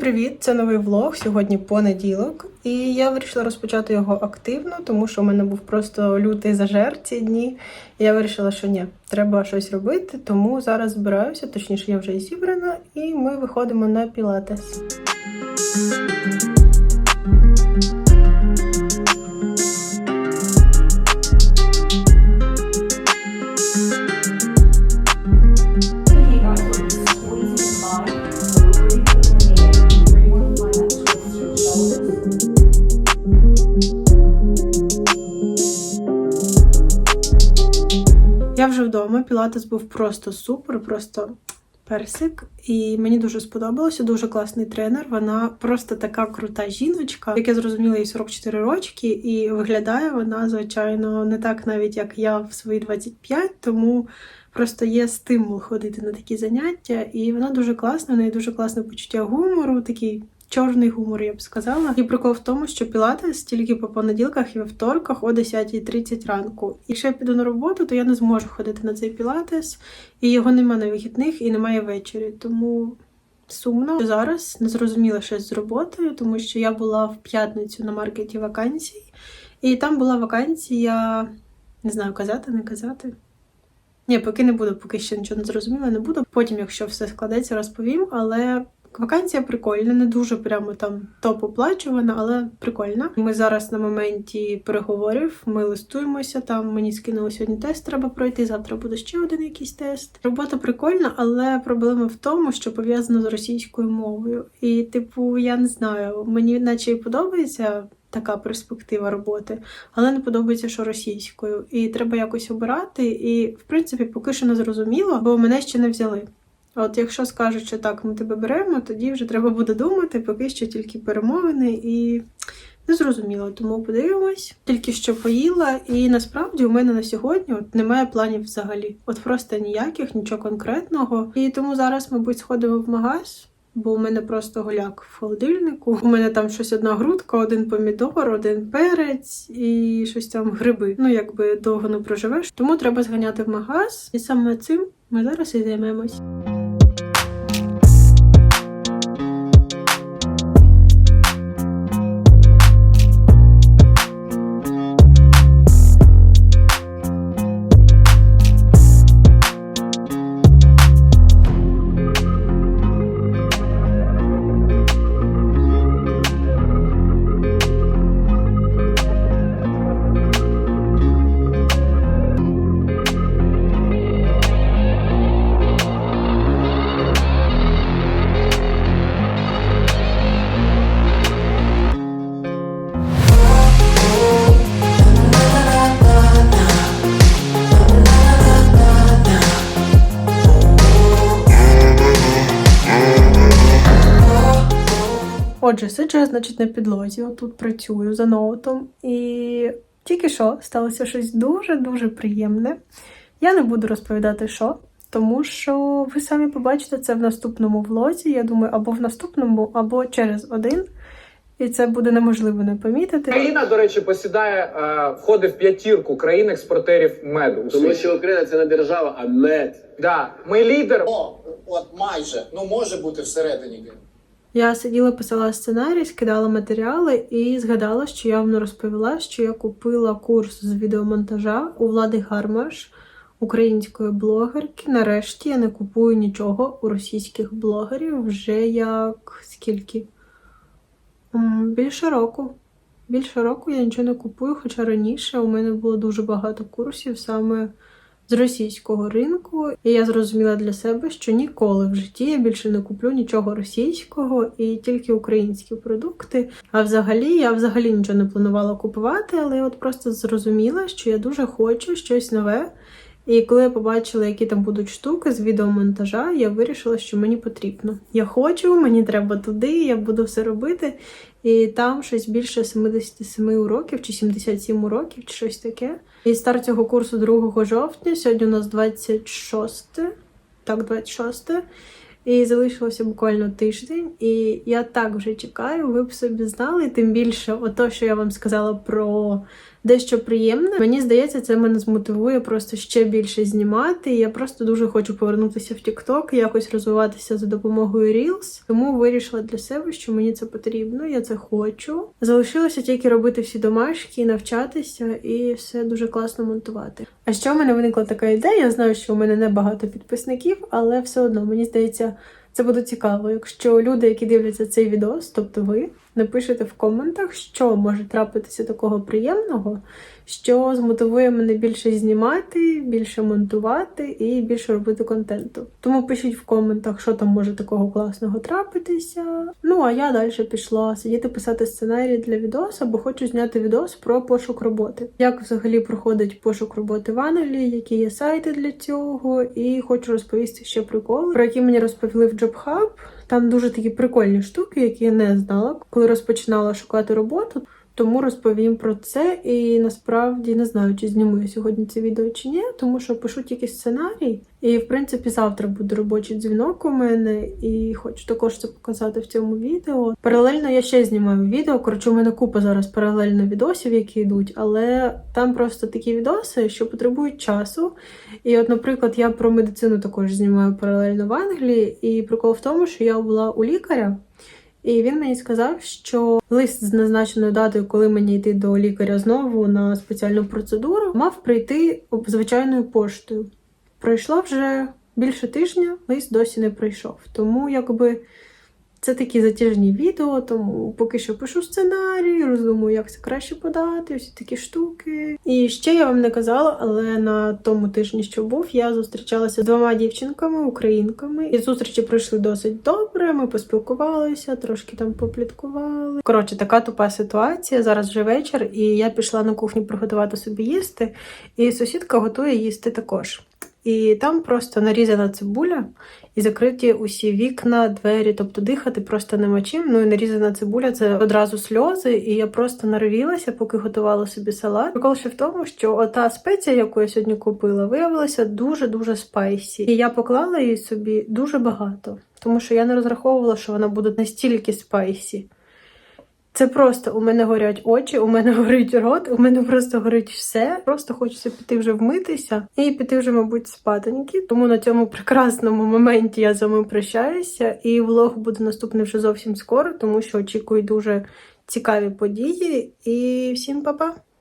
Привіт! Це новий влог. Сьогодні понеділок, і я вирішила розпочати його активно, тому що у мене був просто лютий зажер ці дні. І я вирішила, що ні, треба щось робити. Тому зараз збираюся, точніше, я вже і зібрана, і ми виходимо на пілатес. Вже. Пілатес був просто супер, просто персик. І мені дуже сподобалося. Дуже класний тренер. Вона просто така крута жіночка. Як я зрозуміла, їй 44 рочки, і виглядає вона, звичайно, не так навіть як я в свої 25, тому. Просто є стимул ходити на такі заняття, і вона дуже класна, в неї дуже класне почуття гумору, такий чорний гумор, я б сказала. І прикол в тому, що пілатес тільки по понеділках і вівторках о 10.30 ранку. Якщо я піду на роботу, то я не зможу ходити на цей пілатес, і його нема на вихідних і немає ввечері. Тому сумно. Зараз не зрозуміла щось з роботою, тому що я була в п'ятницю на маркеті вакансій, і там була вакансія, не знаю, казати, не казати. Ні, поки не буду, поки ще нічого не зрозуміла, не буду. Потім, якщо все складеться, розповім. Але вакансія прикольна, не дуже прямо там топ оплачувана, але прикольна. Ми зараз на моменті переговорів, ми листуємося. Там мені скинули сьогодні тест, треба пройти. Завтра буде ще один якийсь тест. Робота прикольна, але проблема в тому, що пов'язана з російською мовою. І, типу, я не знаю, мені наче і подобається. Така перспектива роботи, але не подобається, що російською, і треба якось обирати. І, в принципі, поки що не зрозуміло, бо мене ще не взяли. От якщо скажуть, що так, ми тебе беремо, тоді вже треба буде думати, поки що тільки перемовини і не зрозуміло. Тому подивимось. Тільки що поїла, і насправді у мене на сьогодні от немає планів взагалі. От просто ніяких, нічого конкретного. І тому зараз, мабуть, сходимо в магаз. Бо у мене просто голяк в холодильнику. У мене там щось одна грудка, один помідор, один перець і щось там гриби. Ну якби довго не проживеш. Тому треба зганяти в магаз, і саме цим ми зараз і займемось. Отже, сиджу я, значить, на підлозі, отут працюю за ноутом, і тільки що сталося щось дуже-дуже приємне. Я не буду розповідати, що, тому що ви самі побачите це в наступному влозі. Я думаю, або в наступному, або через один. І це буде неможливо не помітити. Україна, до речі, посідає, е, входить в п'ятірку країн-експортерів меду. Тому що Україна це не держава, а мед. Да. Ми лідер. О, от майже, ну може бути всередині. Я сиділа, писала сценарій, скидала матеріали і згадала, що я вам розповіла, що я купила курс з відеомонтажа у Влади Гармаш, української блогерки. Нарешті я не купую нічого у російських блогерів вже як скільки? Більше року. Більше року я нічого не купую, хоча раніше у мене було дуже багато курсів саме з російського ринку, і я зрозуміла для себе, що ніколи в житті я більше не куплю нічого російського і тільки українські продукти. А взагалі я взагалі нічого не планувала купувати, але от просто зрозуміла, що я дуже хочу щось нове. І коли я побачила, які там будуть штуки з відеомонтажа, я вирішила, що мені потрібно. Я хочу, мені треба туди, я буду все робити. І там щось більше 77 уроків чи 77 уроків, чи щось таке. І старт цього курсу 2 жовтня. Сьогодні у нас 26. Так, 26. І залишилося буквально тиждень, і я так вже чекаю. Ви б собі знали. Тим більше, ото, що я вам сказала про дещо приємне. Мені здається, це мене змотивує просто ще більше знімати. Я просто дуже хочу повернутися в TikTok, якось розвиватися за допомогою Reels. Тому вирішила для себе, що мені це потрібно. Я це хочу. Залишилося тільки робити всі домашки, навчатися і все дуже класно монтувати. А ще в мене виникла така ідея. Я знаю, що у мене не багато підписників, але все одно мені здається. Це буде цікаво, якщо люди, які дивляться цей відос, тобто ви, напишете в коментах, що може трапитися такого приємного, що змотивує мене більше знімати, більше монтувати і більше робити контенту. Тому пишіть в коментах, що там може такого класного трапитися. Ну а я далі пішла сидіти писати сценарій для відоса, бо хочу зняти відос про пошук роботи. Як взагалі проходить пошук роботи в Англії, які є сайти для цього, і хочу розповісти ще приколи, про які мені розповіли в JobHub. Там дуже такі прикольні штуки, які я не знала, коли розпочинала шукати роботу. Тому розповім про це і насправді не знаю, чи зніму я сьогодні це відео чи ні, тому що пишу тільки сценарій. І в принципі завтра буде робочий дзвінок у мене, і хочу також це показати в цьому відео. Паралельно я ще знімаю відео. Коротше, у мене купа зараз паралельно відосів, які йдуть, але там просто такі відоси, що потребують часу. І от, наприклад, я про медицину також знімаю паралельно в Англії. І прикол в тому, що я була у лікаря. І він мені сказав, що лист з назначеною датою, коли мені йти до лікаря знову на спеціальну процедуру, мав прийти звичайною поштою. Пройшло вже більше тижня, лист досі не прийшов. Тому якби це такі затяжні відео, тому поки що пишу сценарій, роздумую, як це краще подати, всі такі штуки. І ще я вам не казала, але на тому тижні, що був, я зустрічалася з двома дівчинками, українками. І зустрічі пройшли досить добре. Ми поспілкувалися, трошки там попліткували. Коротше, така тупа ситуація. Зараз вже вечір, і я пішла на кухню приготувати собі їсти. І сусідка готує їсти також. І там просто нарізана цибуля і закриті усі вікна, двері, тобто дихати просто нема чим. Ну і нарізана цибуля це одразу сльози, і я просто нарвілася, поки готувала собі салат. Прикол ще в тому, що ота спеція, яку я сьогодні купила, виявилася дуже-дуже спайсі. І я поклала її собі дуже багато, тому що я не розраховувала, що вона буде настільки спайсі. Це просто у мене горять очі, у мене горить рот, у мене просто горить все. Просто хочеться піти вже вмитися і піти вже, мабуть, спатеньки. Тому на цьому прекрасному моменті я з вами прощаюся. І влог буде наступний вже зовсім скоро, тому що очікую дуже цікаві події. І всім па-па!